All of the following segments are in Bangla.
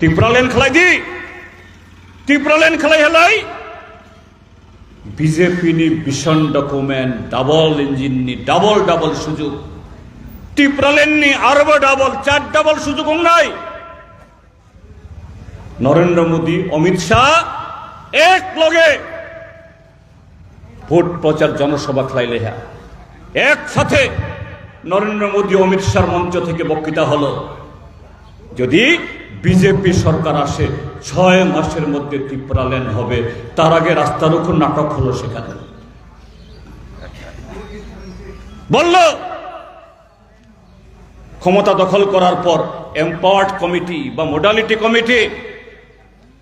ত্রিপুরালেন খেলাই দি। ত্রিপুরালেন খেলাই হেলাই। বিজেপি নি ভীষণ ডকুমেন্ট, ডাবল ইঞ্জিন নি ডাবল ডাবল সুযোগ। ত্রিপুরালেন নি আরব ডাবল, চার ডাবল সুযোগ নাই। নরেন্দ্র মোদী, অমিত শাহ, এক লগে ভোট প্রচার জনসভা খেলাইলে হ্যাঁ। একসাথে নরেন্দ্র মোদী, অমিত শাহর মঞ্চ থেকে বক্তৃতা হলো। যদি বিজেপি সরকার আসে, ছয় মাসের মধ্যে ত্রিপুরা লেন হবে। তার আগে রাস্তার উপর নাটক হলো সেখানে। বলল, ক্ষমতা দখল করার পর এম্পাওয়ার্ড কমিটি বা মোডালিটি কমিটি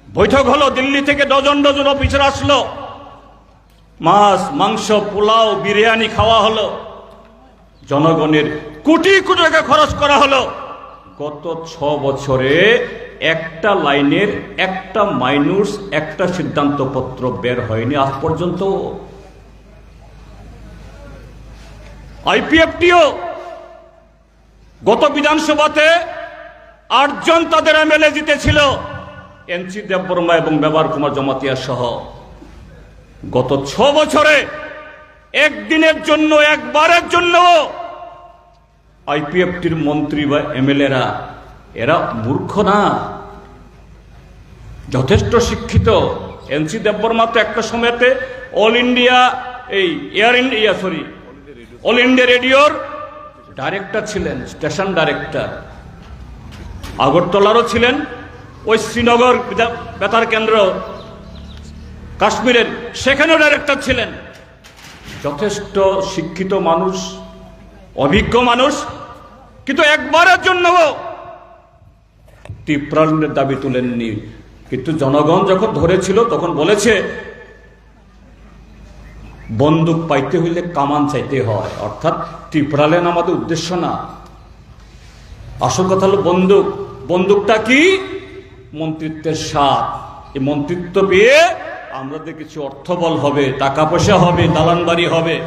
বৈঠক হলো, দিল্লি থেকে ডজন ডজন অফিসার আসলো। মাছ, মাংস, পোলাও, বিরিয়ানি খাওয়া হলো। জনগণের কোটি কোটি টাকা খরচ করা হলো। গত ছ বছরে একটা লাইনের একটা মাইনুস একটা সিদ্ধান্তপত্র বের হয়নি আজ পর্যন্ত। আইপিএফটিও গত বিধানসভাতে আটজন তাদের এমএলএ জিতেছিল এনসি দেববর্মা এবং ব্যবহার কুমার জমাতিয়া সহ। গত ছ বছরে একদিনের জন্য, একবারের জন্য আইপিএফটির মন্ত্রী বা এমএলএরা এরা মূর্খ না? যথেষ্ট শিক্ষিত। এনসি দেববর্মা তো একটা সময়তে অল ইন্ডিয়া, এই Air India sorry, All India রেডিওর ডাইরেক্টর ছিলেন, স্টেশন ডাইরেক্টর। আগরতলারও ছিলেন, ওই শ্রীনগর বেতার কেন্দ্র, কাশ্মীরের, সেখানেও ডাইরেক্টর ছিলেন। যথেষ্ট শিক্ষিত মানুষ, অভিজ্ঞ মানুষ কিন্তু একবারের জন্য তীব্রানের দাবি তুলেননি। কিন্তু জনগণ যখন ধরেছিল, তখন বলেছে, বন্দুক পাইতে হইলে কামান চাইতে হয়। অর্থাৎ ত্রিপুরালেন আমাদের উদ্দেশ্য না। আসল কথা হলো বন্দুক। বন্দুকটা কি? মন্ত্রিত্বের স্বাদ। এই মন্ত্রিত্ব পেয়ে আমাদের কিছু অর্থবল হবে, টাকা পয়সা হবে দালান বাড়ি হবে।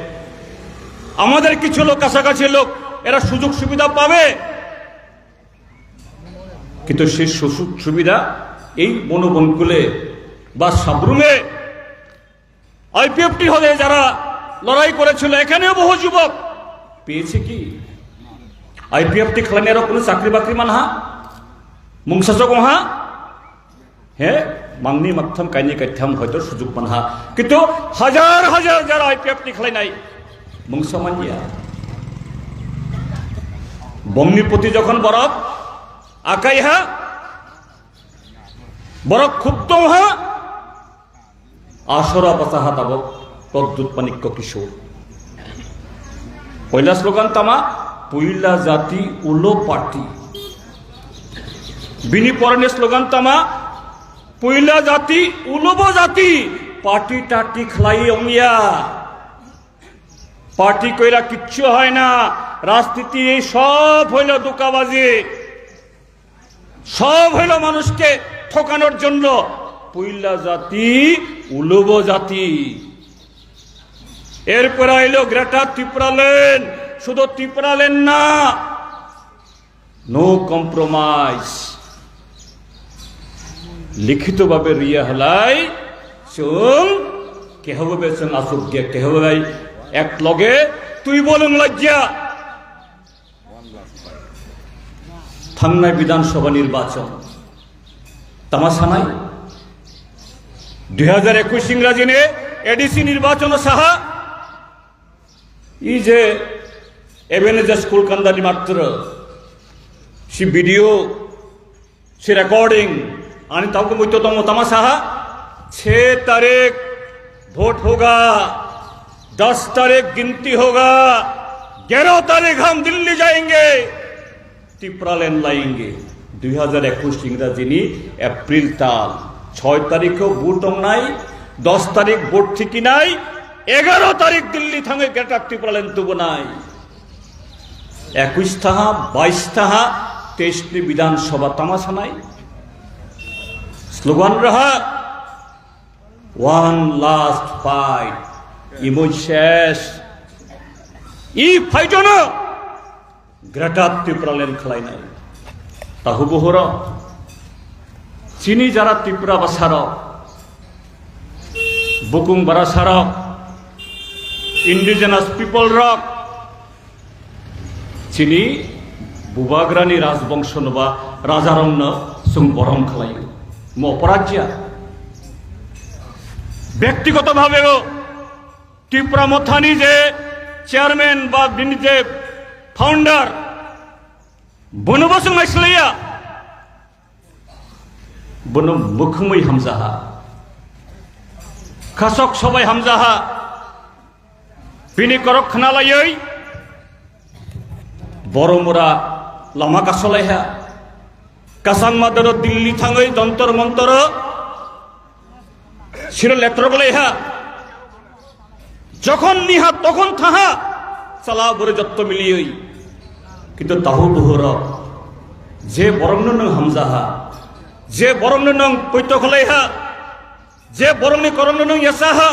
আমাদের কিছু লোক, কাছাকাছি লোক এরা সুযোগ সুবিধা পাবে। কিন্তু সেই সুযোগ সুবিধা এই বনবনকুলে বা সাবরুমে আইপিএফটি হলে যারা লড়াই করেছিল, এখানেও বহু যুবক পেয়েছে কি? আইপিএফটি খেলানিয়ারও কোনো চাকরি বাকরি মানহা? মুংসাচক মহা হ্যাঁ মাংনি মাকথাম কাইনি কাইথাম হয়তো সুযোগ মানহা। কিন্তু হাজার হাজার যারা আইপিএফটি খেলাই নাই, মুংসা মানিয়া বঙ্গির যখন বরফ আকাই হা বরফ ক্ষুব্ধ হা আসরা পাচাহা তাবক তদ্দুত পানিক্য কিশোর। পয়লা স্লোগান তামা পইলা জাতি উলো পার্টি বিনি পরনে স্লোগান তামা পইলা জাতি উলব জাতি পার্টি টাটি খেলাই অমিয়া। পার্টি কইরা কিচ্ছু হয় না রাজনীতি এই সব হইল দোকাবাজি সব হইল মানুষকে ঠকানোর জন্য। পইলা জাতি, উলব জাতি। এরপর আইলো গ্রেটার ত্রিপুরালেন। শুধু ত্রিপুরালেন না, নো কম্প্রোমাইজ। লিখিতভাবে রিয়া হলাই চুং কেহবে চুং আসুক গিয়া কেহবাই এক লগে তুই বলুন লজ্জা। থাংনাই বিধানসভা নির্বাচন তামাশা নাই দুই হাজার একুশ ইংরাজিনে এডিসি নির্বাচন সাহা ই যে এভেনে যে স্কুল কান্দানি মাত্র সে ভিডিও সে রেকর্ডিং आणि ताको मुझतो तो तमाशा हा छह तारीख वोट होगा दस तारीख गिनती होगा ग्यारह तारीख हम दिल्ली जाएंगे ত্রিপুরা লেন লাইঙ্গে। দুই হাজার একুশ ইংরাজিনি এপ্রিল তাল। ছয় তারিখেও বুট নাই, দশ তারিখ ভোট ঠিকই নাই, এগারো তারিখ দিল্লি থাঙ্গে গেটার ত্রিপুরা লেন তুব নাই। একুশ তাহা, বাইশ তাহা, তেইশটি বিধানসভা তামাশা নাই। স্লোগান রাহা, ওয়ান লাস্ট ফাইট, ইমই শেষ। ই ফাইট না গ্রেটার ত্রিপুরালেন খেলাই নাই। তাহু বহুর চিনি যারা ত্রিপুরা বা সারক বুকুং বারা সারক ইন্ডিজেনাস পিপল রক চিনি বুবাগ্রানি রাজবংশ নবা রাজারণ্য সুং বরং খালাই মো অপরাজ্যা ব্যক্তিগতভাবেও ত্রিপুরা মথানি যে চেয়ারম্যান বা যিনি founder bunu basung maslaya bunu mukhmui hamzaha khasok sobai hamzaha bini korok khnalayoi boromura lama kasolaiha kasang madaro dilli thangoi jontor montor শির লেত্র গলাইহা যখন নিহা তখন থাহা চালা বরে যত্ত মিলিয়ই। কিন্তু তাহু বুহর যে বরং নং হামজাহা, যে বরং নং পৈত্য খলাইহা যে বরংনি করং নং ইয়াসাহা,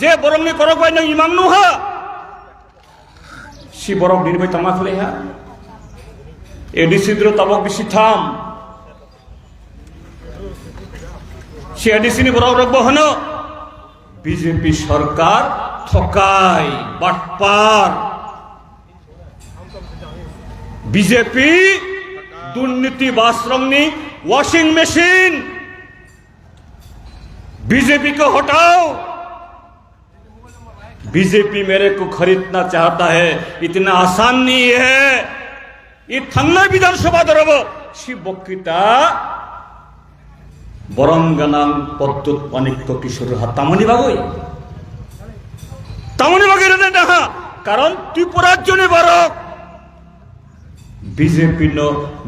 যে বরংনি করগবাই নং ইমাং নুহা সি বরং নির্বাই তামা খলাইহা এডিসিদ্র তাবক বেশি থাম। সে এডিসিনি বরং রব্ব হন। বিজেপি সরকার ঠকাই, বাটপার। বিজেপি দুর্নীতি বাসরংনি वॉशिंग मशीन बीजेपी को हटाओ बीजेपी मेरे को खरीदना चाहता है इतना आसान नहीं है ये थांगना विधानसभा दरब সি বক্তৃতা বরঙ্গানাং পদ্মুত অনিক্য কিশোর হাত তামনি বাগই তামনি বাগের দেখা কারণ ত্রিপুরার জন্য বারক বিজেপি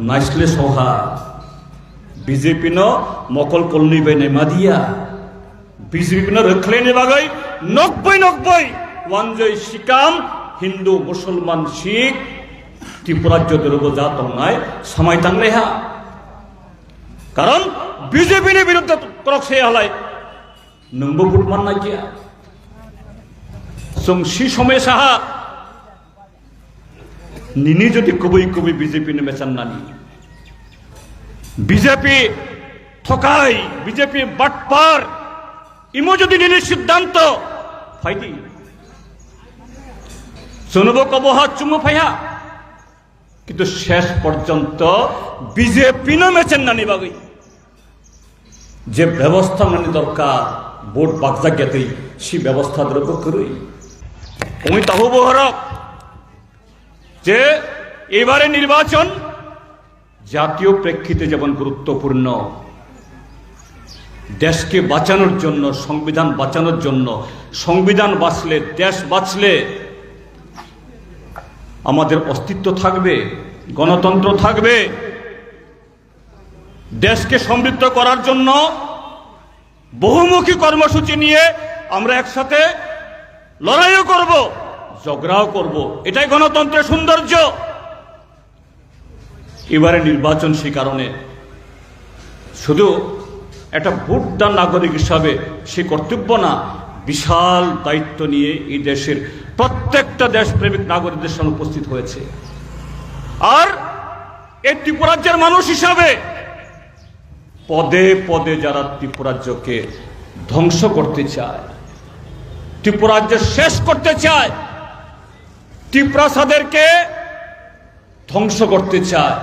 নাইসলে সহা। বিজেপি নকল কলনি ಕೊಲ್ನಿ ಬೈನೆ ಮದಿಯಾ ಬಿಜೆಪಿನ ರಕ್ಲೇನೆ ಬಾಗೈ ನಕ್ಬೈ ನಕ್ಬೈ ওয়ানজয় শিকাম, হিন্দু, মুসলমান, শিখ ত্রিপুরা উপর যা তঙ্গায় সামাই তাংলে হা কারণ বিজেপি বিরুদ্ধে করক সে হলাই। নঙ্গ বুট মান্না গিয়া সি সময় সাহা নিনি যদি কবই কবি বিজেপি নেমে চান্নানি বিজেপি ঠকাই, বিজেপি বাটপার। ইমো যদি নিনি সিদ্ধান্ত ফাইদি শুনব কবহা চুমু ফাইহা। কিন্তু শেষ পর্যন্ত বিজেপি নেমে চেন্নানি বাগই। যে ব্যবস্থা মানে দরকার, ভোট বাগজাগ্যাতেই সে ব্যবস্থা দ্রব্য করুই। আমি তাহু বহরক। যে এবারে নির্বাচন জাতীয় প্রেক্ষিতে যেমন গুরুত্বপূর্ণ, দেশকে বাঁচানোর জন্য, সংবিধান বাঁচানোর জন্য, সংবিধান বাঁচলে, দেশ বাঁচলে আমাদের অস্তিত্ব থাকবে, গণতন্ত্র থাকবে। দেশকে সমৃদ্ধ করার জন্য বহুমুখী কর্মসূচি নিয়ে আমরা একসাথে লড়াইও করব। ঝগড়াও করব। এটাই গণতন্ত্রের সৌন্দর্য। এবারে নির্বাচন সে কারণে। শুধু একটা ভোটদান নাগরিক হিসাবে সে কর্তব্য না, বিশাল দায়িত্ব নিয়ে এই দেশের প্রত্যেকটা দেশপ্রেমিক নাগরিকদের সামনে উপস্থিত হয়েছে। আর এই ত্রিপুরাজ্যের মানুষ হিসাবে পদে পদে যারা ত্রিপুরাজ্যকে ধ্বংস করতে চায়, ত্রিপুরাজ্য শেষ করতে চায় ত্রিপ্রাসাদেরকে ধ্বংস করতে চায়।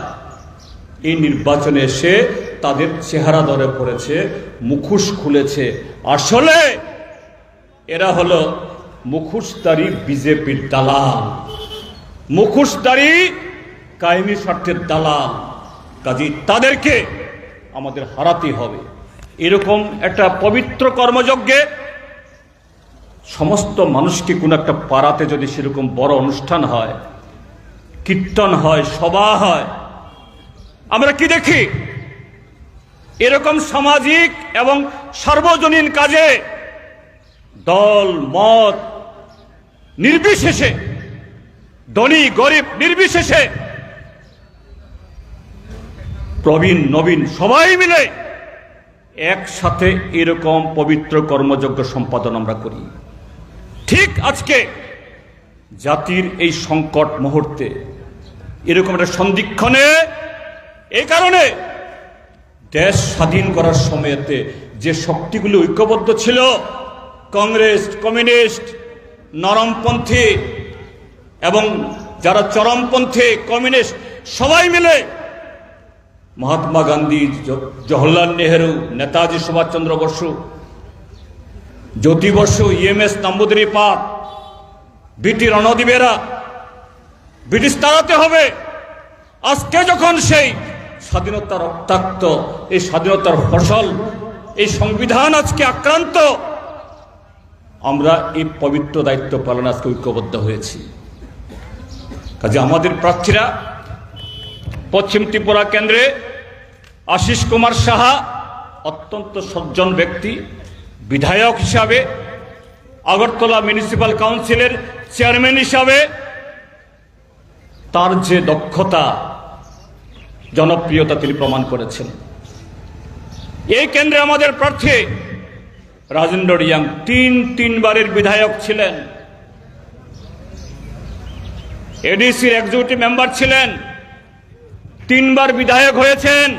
এই নির্বাচনে এসে তাদের চেহারা ধরে পড়েছে, মুখোশ খুলেছে। আসলে এরা হলো মুখোশদারি বিজেপির দালাল। মুখোশদারি কায়েমি স্বার্থের দালাল। কাজী তাদেরকে আমাদের হারাতে হবে। এরকম একটা পবিত্র কর্মযজ্ঞে সমস্ত মানুষকে কোনো একটা পাড়াতে যদি সেরকম বড় অনুষ্ঠান হয়, কীর্তন হয়, সভা হয়, আমরা কি দেখি? এরকম সামাজিক এবং সার্বজনীন কাজে দল, মত, নির্বিশেষে, ধনী, গরিব, নির্বিশেষে প্রবীণ, নবীন, সবাই মিলে একসাথে এরকম পবিত্র কর্মযজ্ঞ সম্পাদন আমরা করি। ঠিক আজকে জাতির এই সংকট মুহূর্তে এরকম একটা সন্ধিক্ষণে, এই কারণে দেশ স্বাধীন করার সময়তে যে শক্তিগুলি ঐক্যবদ্ধ ছিল, কংগ্রেস, কমিউনিস্ট, নরমপন্থী এবং যারা চরমপন্থী, কমিউনিস্ট, সবাই মিলে মহাত্মা গান্ধী, জওহরলাল নেহেরু, নেতাজি সুভাষচন্দ্র বসু জ্যোতি বসু ইএমএস নাম্বুদরি পাঠ বিটি রণদীবেরা ব্রিটিশ তাড়াতে হবে। আজকে যখন সেই স্বাধীনতা রক্তাক্ত, এই স্বাধীনতার ফসল, এই সংবিধান আজকে আক্রান্ত, আমরা এই পবিত্র দায়িত্ব পালন আজকে ঐক্যবদ্ধ হয়েছি। কাজে আমাদের প্রার্থীরা, পশ্চিম ত্রিপুরা কেন্দ্রে আশিস কুমার সাহা, অত্যন্ত সজ্জন ব্যক্তি বিধায়ক হিসাবে আগরতলা মিউনিসিপ্যাল কাউন্সিলের চেয়ারম্যান হিসাবে তার যে দক্ষতা, জনপ্রিয়তা তিনি প্রমাণ করেছেন। এই কেন্দ্রে আমাদের প্রার্থী রাজেন্দ্র রিয়াং তিন, তিনবারের বিধায়ক ছিলেন। এডিসির এক্সিকিউটিভ মেম্বার ছিলেন। তিনবার বিধায়ক হয়েছেন।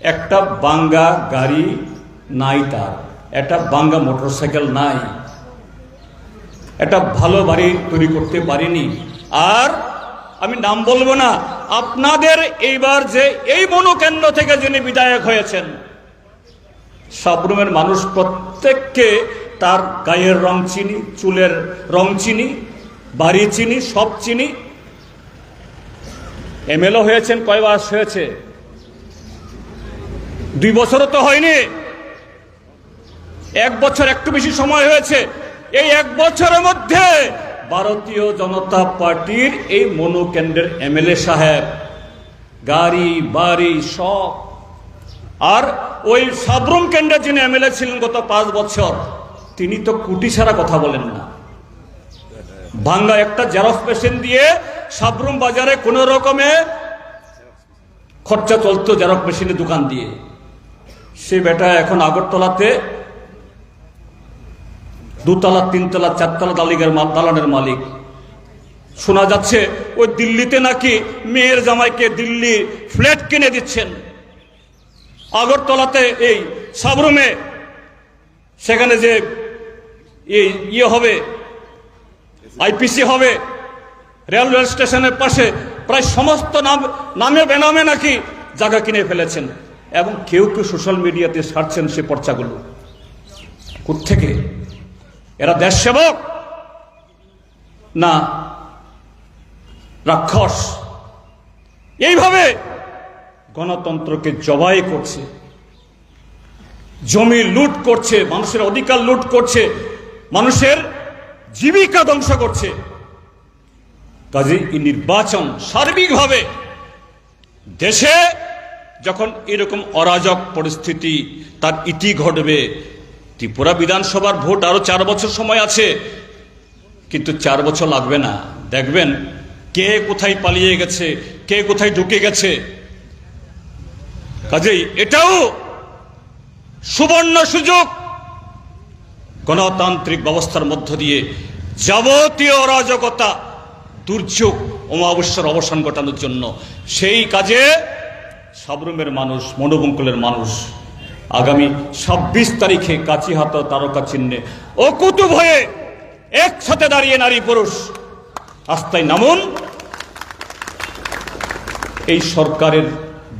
একটা বাঙ্গা গাড়ি নাই তার। একটা বাঙ্গা মোটরসাইকেল নাই। একটা ভালো বাড়ি তৈরি করতে পারিনি। আর আমি নাম বলব না, আপনাদের এইবার যে এই মনোকেন্দ্র থেকে যিনি বিধায়ক হয়েছেন, সাবরুমের মানুষ প্রত্যেককে তার গায়ের রং চিনি, চুলের রং চিনি, বাড়ি চিনি, সব চিনি। এমএলও হয়েছেন কয় মাস হয়েছে? দুই বছরও তো হয়নি। এক বছর একটু বেশি সময় হয়েছে। এই এক বছরের মধ্যে ভারতীয় জনতা পার্টির এই মনোকেন্দ্রের এমএলএ সাহেব, গাড়ি, বাড়ি সব, আর ওই সাবরুম কেন্দ্রের যিনি এমএলএ ছিলেন গত পাঁচ বছর, তিনি তো কুটি ছাড়া কথা বলেন না। ভাঙ্গা একটা জেরক্স মেশিন দিয়ে সাবরুম বাজারে কোনো রকমে খরচা চলতো জেরক্স মেশিনের দোকান দিয়ে। সে বেটা এখন আগরতলাতে দুতলা, তিনতলা, চারতলা দালিগের দালানের মালিক। শোনা যাচ্ছে, ওই দিল্লিতে নাকি মেয়ের জামাইকে দিল্লি ফ্ল্যাট কিনে দিচ্ছেন। আগরতলাতে এই সাবরুমে, সেখানে যে এই ইয়ে হবে, আইপিসি হবে, রেলওয়ে স্টেশনের পাশে প্রায় সমস্ত নাম নামে বেনামে নাকি জায়গা কিনে ফেলেছেন। এবং কেউ কেউ সোশ্যাল মিডিয়াতে সারছেন সে পর্চাগুলো। থেকে এরা দেশ সেবক না, রাক্ষস। এইভাবে গণতন্ত্রকে জবাই করছে, জমি লুট করছে, মানুষের অধিকার লুট করছে, মানুষের জীবিকা ধ্বংস করছে। কাজে এই নির্বাচন সার্বিকভাবে দেশে যখন এরকম অরাজক পরিস্থিতি, তার ইতি ঘটবে ত্রিপুরা বিধানসভার ভোট আরও চার বছর সময় আছে। কিন্তু চার বছর লাগবে না। দেখবেন কে কোথায় পালিয়ে গেছে, কে কোথায় ঢুকে গেছে। কাজেই এটাও সুবর্ণ সুযোগ। গণতান্ত্রিক ব্যবস্থার মধ্য দিয়ে যাবতীয় অরাজকতা, দুর্যোগ, অমাবস্যার অবসান ঘটানোর জন্য সেই কাজে সাবরুমের মানুষ, মনোবঙ্কুলের মানুষ আগামী ছাব্বিশ তারিখে কাচিহাত তারকা চিহ্নে অকুতুব হয়ে একসাথে দাঁড়িয়ে নারী পুরুষ। আস্তায় নামুন। এই সরকারের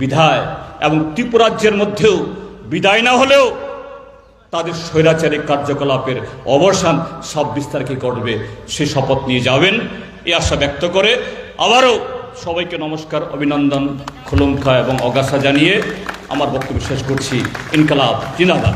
বিধায় এবং ত্রিপুরাজ্যের মধ্যেও বিদায় না হলেও তাদের স্বৈরাচারী কার্যকলাপের অবসান ছাব্বিশ তারিখে ঘটবে, সে শপথ নিয়ে যাবেন। এই আশা ব্যক্ত করে আবারও সবাইকে নমস্কার, অভিনন্দন, খুলুমখা এবং অগাসা জানিয়ে আমার বক্তব্য শেষ করছি। ইনকালাব জিন্দাবাদ।